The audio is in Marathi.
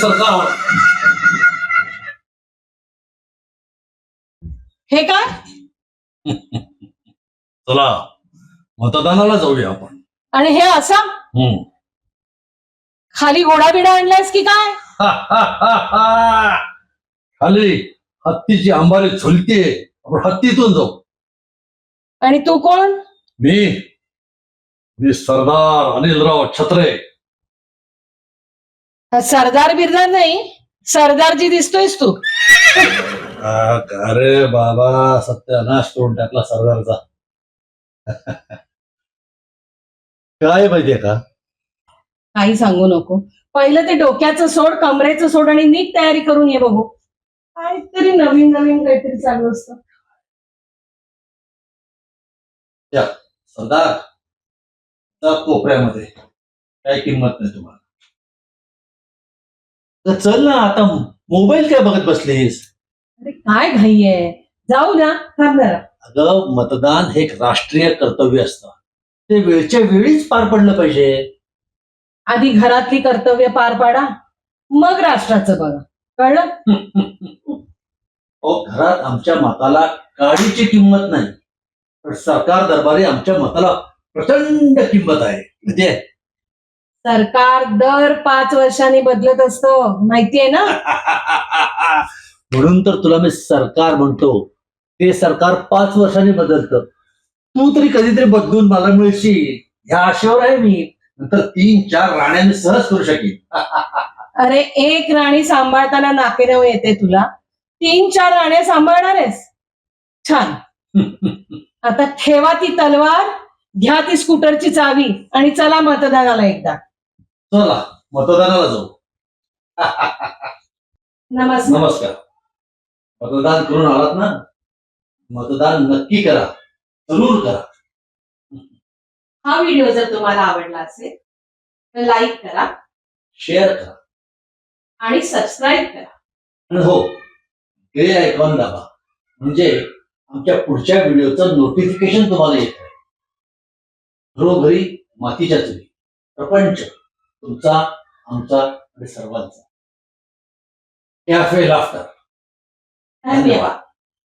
सरकार. हवं हे काय? चला मतदानाला जाऊया आपण. आणि हे असा? हम्म. खाली घोडा बिडा आणलायस की काय? खाली हत्तीची अंबारी झुलते. आपण हत्तीतून जाऊ. आणि तू कोण? मी मी सरदार अनिलराव छत्रे. सरदार बिरदार नाही सरदारजी दिसतोयस तू. आ, का रे बाबा सत्यानाश करून टाकला सरदारचा. काय माहितीये का? काही सांगू नको. पहिलं ते डोक्याचं सोड कमरेचं सोड आणि नीट तयारी करून ये बघू. काहीतरी नवीन नवीन काहीतरी चालू असतं. सरदार. कोपऱ्यामध्ये. काय किंमत नाही तुम्हाला. चल ना आता मोबाईल काय बघत बसलीस? अरे काय घाई आहे जाऊ ना थांब जरा. अगं मतदान हे एक राष्ट्रीय कर्तव्य असतं. ते वेळच्या वेळीच पार पडलं पाहिजे. आधी घरातली कर्तव्य पार पाडा मग राष्ट्राचं बघा. कळलं? अहो घरात आमच्या मताला काडीची किंमत नाही. पण सरकार दरबारी आमच्या मताला प्रचंड किंमत आहे. म्हणजे सरकार दर पाच वर्षांनी बदलत असतं. माहितीये ना? म्हणून तर तुला मी सरकार म्हणतो. ते सरकार पाच वर्षांनी बदलतं. तू तरी कधीतरी बदलून मला मिळशील. ह्या आशेवर आहे मी. नंतर तीन चार राण्या मी सहज करू शकेन. अरे एक राणी सांभाळताना नाकेनव येते तुला. तीन चार राण्या सांभाळणार आहेस. छान. आता ठेवा ती तलवार घ्या ती स्कूटरची चावी आणि चला मतदानाला एकदा. चला मतदानाला जाऊ. नमस्कार. नमस्कार. मतदान करून आलात ना? मतदान नक्की करा. जरूर करा. हा व्हिडिओ जर तुम्हाला आवडला असेल तर लाईक करा. शेअर करा. आणि सबस्क्राईब करा. आणि हो बेल आयकॉन दाबा. म्हणजे आमच्या पुढच्या व्हिडिओचं नोटिफिकेशन तुम्हाला येत आहे घरोघरी मातीच्या चुली. प्रपंच. तुमचा आमचा आणि सर्वांचा. कॅफे लाफ्टर धन्यवाद.